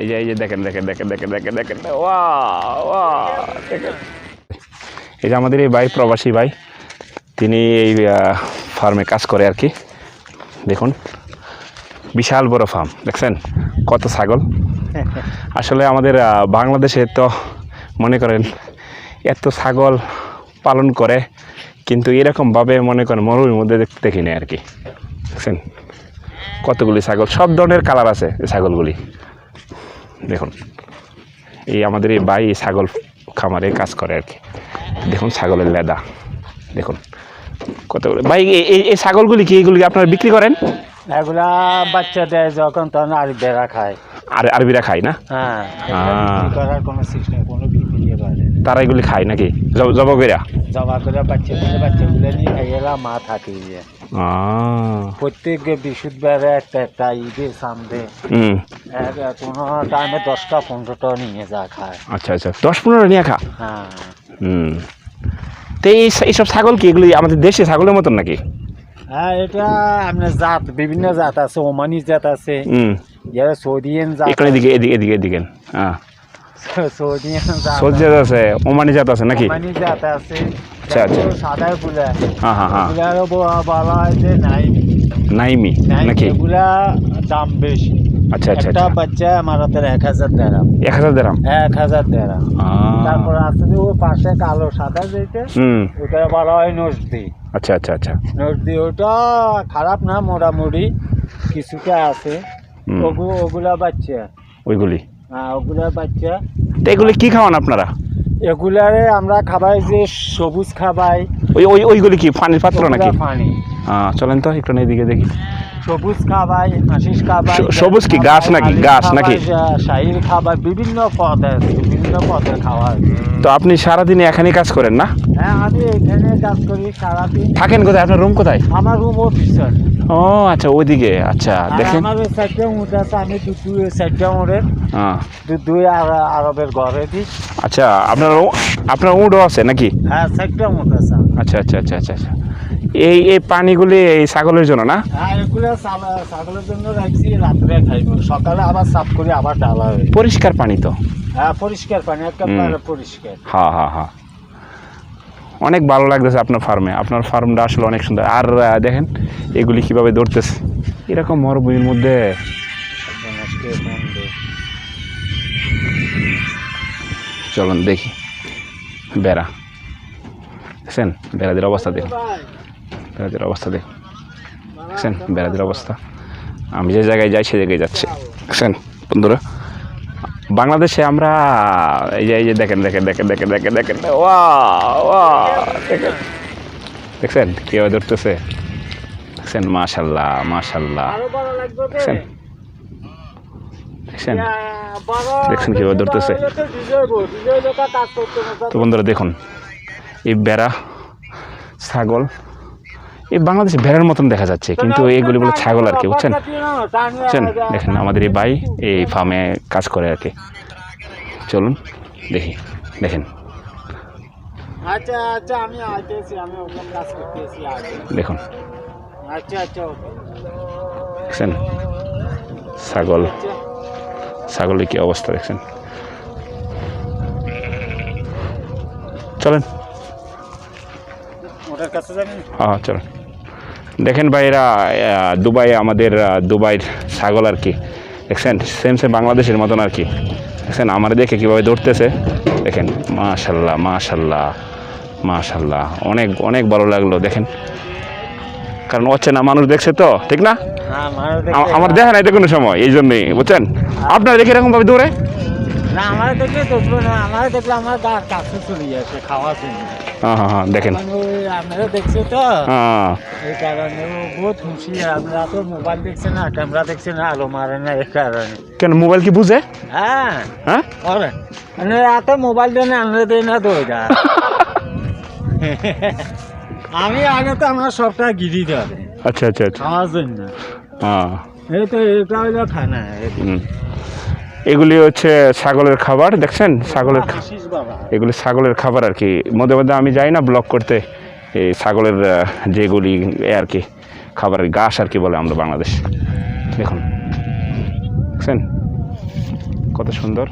এই যে এই যে দেখেন দেখেন দেখেন দেখেন দেখেন দেখেন। ওয়া দেখেন। এই যে আমাদের এই ভাই, প্রবাসী ভাই। তিনি এই ফার্মে কাজ করে আর কি। দেখুন, বিশাল বড় ফার্ম, দেখছেন? কত ছাগল। আসলে আমাদের বাংলাদেশে তো মনে করেন এত ছাগল পালন করে, কিন্তু এরকমভাবে মনে করেন মরুর মধ্যে দেখি আর কি। দেখছেন? কতগুলি ছাগল, সব ধরনের কালার আছে ছাগলগুলি। দেখুন, এই আমাদের এই বাই ছাগল খামারে কাজ করে আর কি। দেখুন ছাগলের লেদা, দেখুন। কত ভাই, এই- ছাগলগুলি কি, এইগুলি আপনারা বিক্রি করেন? এগুলা বাচ্চা দেয় যখন তখন আর বেড়া খায়। আর আরবিরা খায় না? হ্যাঁ। না। তারা এগুলি খায় নাকি? জব- জব কইরা? করে বাচ্চা বাচ্চাগুলো নিয়ে মা থাকে প্রত্যেক বৃহস্পতিবারে একটা একটা ঈদে সামনে হুম। কোনো টাইমে দশটা পনেরোটা নিয়ে যা খায়। আচ্ছা আচ্ছা। দশ পনেরো নিয়ে খা? হ্যাঁ। হুম। তো এইসব ছাগল কি এগুলি আমাদের দেশে ছাগলের মতন নাকি? হ্যাঁ এটা আপনার জাত বিভিন্ন জাত আছে ওমানি জাত আছে। হুম। যারা সৌদিয়ান এখানে এদিকে এদিকে এদিকে এদিকে। হ্যাঁ সৌদিয়ান জাত জাত আছে ওমানি জাত আছে নাকি? ওমানি জাত আছে। আচ্ছা, আচ্ছা। সাদা গুলা হ্যাঁ হ্যাঁ হ্যাঁ বলা হয় যে নাইমি। নাইমি নাইমি নাকি? এগুলা দাম বেশি আচ্ছা আচ্ছা একটা আচ্ছা। বাচ্চা আমার হাতে এক হাজার এক হাজার দেরাম এক হাজার তারপর আছে যে ও পাশে কালো সাদা যেটা ওটা বলা হয় নজদি। আচ্ছা আচ্ছা আচ্ছা। নজদি ওটা খারাপ না মোটামুটি। কিছুটা আছে। ওগুলা বাচ্চা। ওইগুলি? হ্যাঁ ওগুলা বাচ্চা। তো এগুলি কি খাওয়ান আপনারা? এগুলারে আমরা খাবাই যে সবুজ খাবাই। ওই ওই ওইগুলি কি পানির পাত্র নাকি? পানি চলেন তো একটু এদিকে দেখি। সবুজ হাসিস সবুজ কি? গাছ নাকি? গাছ নাকি? শাহির খাবার বিভিন্ন বিভিন্ন পদের তো আপনি সারাদিন এখানেই কাজ করেন না? হ্যাঁ আমি এখানে কাজ করি সারাদিন। থাকেন কোথায়? আপনার রুম কোথায়? আমার রুম অফিসার ও আচ্ছা ওইদিকে। আচ্ছা দেখেন। আমার উঠ আছে আমি দুটো উঠের হ্যাঁ দুই আর- আরবের ঘরে দিই আচ্ছা আপনার আপনার উডও আছে নাকি? হ্যাঁ উঠ আছে। আচ্ছা আচ্ছা আচ্ছা আচ্ছা আচ্ছা। এই এই পানিগুলি এই ছাগলের জন্য না? হ্যাঁ ছাগলের জন্য রাখছি রাত্রে খাইব। সকালে আবার সাফ করে আবার ডালা হয় পরিষ্কার পানি তো? হ্যাঁ পরিষ্কার পানি একেবারে পরিষ্কার। হ্যাঁ হ্যাঁ হ্যাঁ অনেক ভালো লাগতেছে আপনার ফার্মে। আপনার ফার্মটা আসলে অনেক সুন্দর। আর দেখেন এগুলি কীভাবে ধরতেছে। এরকম মরুভূমির মধ্যে। চলুন দেখি। বেড়া। দেখছেন? বেড়াদের অবস্থা দেখুন বেড়াদের অবস্থা দেখছেন? বেড়াদের অবস্থা। আমি যে জায়গায় যাই সে জায়গায় যাচ্ছে। দেখছেন? বন্ধুরা, বাংলাদেশে আমরা, এই যে এই যে দেখেন দেখেন দেখেন দেখেন দেখেন দেখেন। ওয়া ওয়া দেখেন। দেখছেন? কীভাবে ধরতেছে। দেখছেন? মাশাল্লাহ মাশাল্লাহ? দেখছেন? দেখছেন? দেখছেন কীভাবে ধরতেছে? তো বন্ধুরা, দেখুন, এই বেড়া, ছাগল এই বাংলাদেশে ভেড়ার মতন দেখা যাচ্ছে কিন্তু এইগুলি বলে ছাগল আর কি বুঝছেন? বুঝছেন? দেখেন আমাদের এই বাই এই ফার্মে কাজ করে আর কি। চলুন দেখি দেখেন। আচ্ছা আচ্ছা আমি আইতেছি আমি ওখানে কাজ করতেছি দেখুন। আচ্ছা আচ্ছা দেখছেন? ছাগল। ছাগলের কি অবস্থা দেখছেন? চলেন। ওটার কাছে যাবেন? হ্যাঁ চলো দেখেন ভাইরা দুবাই আমাদের দুবাইয়ের ছাগল আর কি। দেখছেন? সেম সেম বাংলাদেশের মতন আর কি। দেখছেন? আমার দেখে কীভাবে দৌড়তেছে দেখেন? মাশাল্লাহ মাশাল্লাহ মাশাল্লাহ। অনেক অনেক ভালো লাগল দেখেন। কারণ হচ্ছে না মানুষ দেখছে তো ঠিক না? হ্যাঁ আমার দেখে নাই তো কোনো সময় এই জন্যই বুঝছেন? আপনারা দেখে এরকমভাবে দৌড়ে না আমার দেখলে আমার দেখলে আমার চলে যাচ্ছে খাওয়া জন্য। হ্যাঁ হ্যাঁ হ্যাঁ দেখেন। আপনারা দেখছে তো? হ্যাঁ। এই কারণে বহুত খুশি আপনারা তো মোবাইল দেখছে না ক্যামেরা দেখছে না আলো মারে না এই কারণে। কেন মোবাইল কি বুঝে? হ্যাঁ। হ্যাঁ? ওরে মানে মোবাইল দেয় না আনলে দেয় না তো ওইটা আমি আগে তো আমার সবটা গিরি আচ্ছা আচ্ছা আচ্ছা। জন্য। হ্যাঁ। এই তো এটা হইল খানা। এগুলি হচ্ছে ছাগলের খাবার দেখছেন? ছাগলের এগুলি ছাগলের খাবার আর কি। মধ্যে মধ্যে আমি যাই না ব্লক করতে এই ছাগলের যেগুলি এ আর কি খাবারের ঘাস আর কি বলে আমরা বাংলাদেশ। দেখুন। দেখছেন? কত সুন্দর।